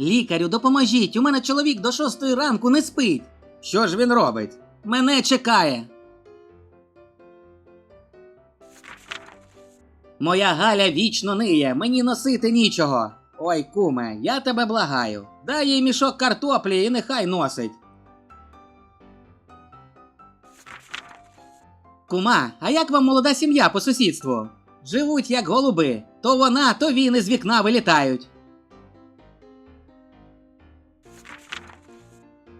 Лікарю, допоможіть, у мене чоловік до шостої ранку не спить. Що ж він робить? Мене чекає. Моя Галя вічно ниє, мені носити нічого. Ой, куме, я тебе благаю. Дай їй мішок картоплі і нехай носить. Кума, а як вам молода сім'я по сусідству? Живуть як голуби. То вона, то він із вікна вилітають.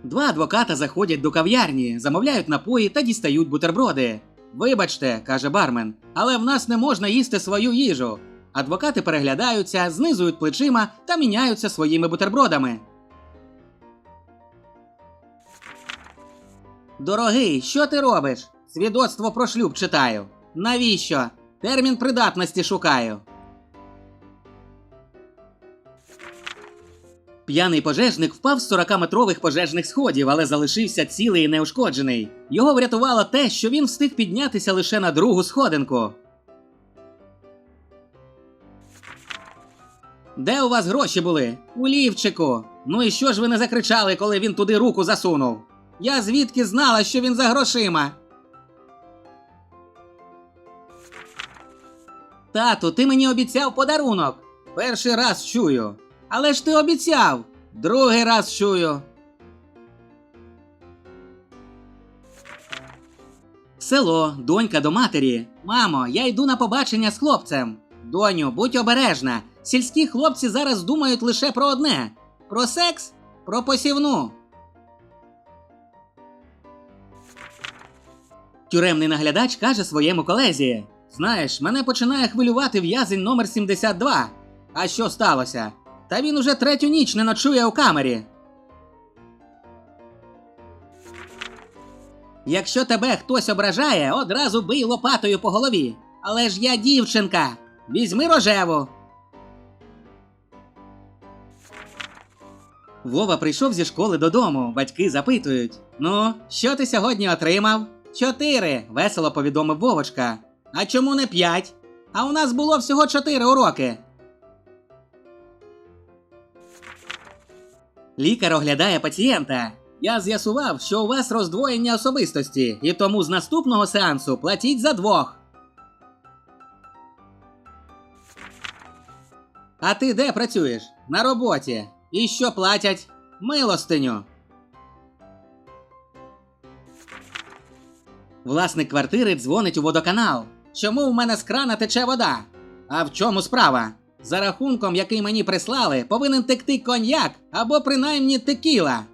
Два адвоката заходять до кав'ярні, замовляють напої та дістають бутерброди. Вибачте, каже бармен, але в нас не можна їсти свою їжу. Адвокати переглядаються, знизують плечима та міняються своїми бутербродами. Дорогий, що ти робиш? Свідоцтво про шлюб читаю. Навіщо? Термін придатності шукаю. П'яний пожежник впав з 40-метрових пожежних сходів, але залишився цілий і неушкоджений. Його врятувало те, що він встиг піднятися лише на другу сходинку. Де у вас гроші були? У лівчику. Ну і що ж ви не закричали, коли він туди руку засунув? Я звідки знала, що він за грошима? Тату, ти мені обіцяв подарунок. Перший раз чую. Але ж ти обіцяв. Другий раз чую. Село, донька до матері. Мамо, я йду на побачення з хлопцем. Доню, будь обережна. Сільські хлопці зараз думають лише про одне: про секс, про посівну. Тюремний наглядач каже своєму колезі: Знаєш, мене починає хвилювати в'язень номер 72. А що сталося? Та він уже третю ніч не ночує у камері. Якщо тебе хтось ображає, одразу бий лопатою по голові. Але ж я дівчинка. Візьми рожеву. Вова прийшов зі школи додому. Батьки запитують: Ну, що ти сьогодні отримав? Чотири. весело повідомив Вовочка. А чому не п'ять? А у нас було всього чотири уроки. Лікар оглядає пацієнта. Я з'ясував, що у вас роздвоєння особистості, і тому з наступного сеансу платіть за двох. А ти де працюєш? На роботі. І що платять? Милостиню. Власник квартири дзвонить у водоканал. Чому в мене з крана тече вода? А в чому справа? За рахунком, який мені прислали, повинен текти коньяк або принаймні текіла.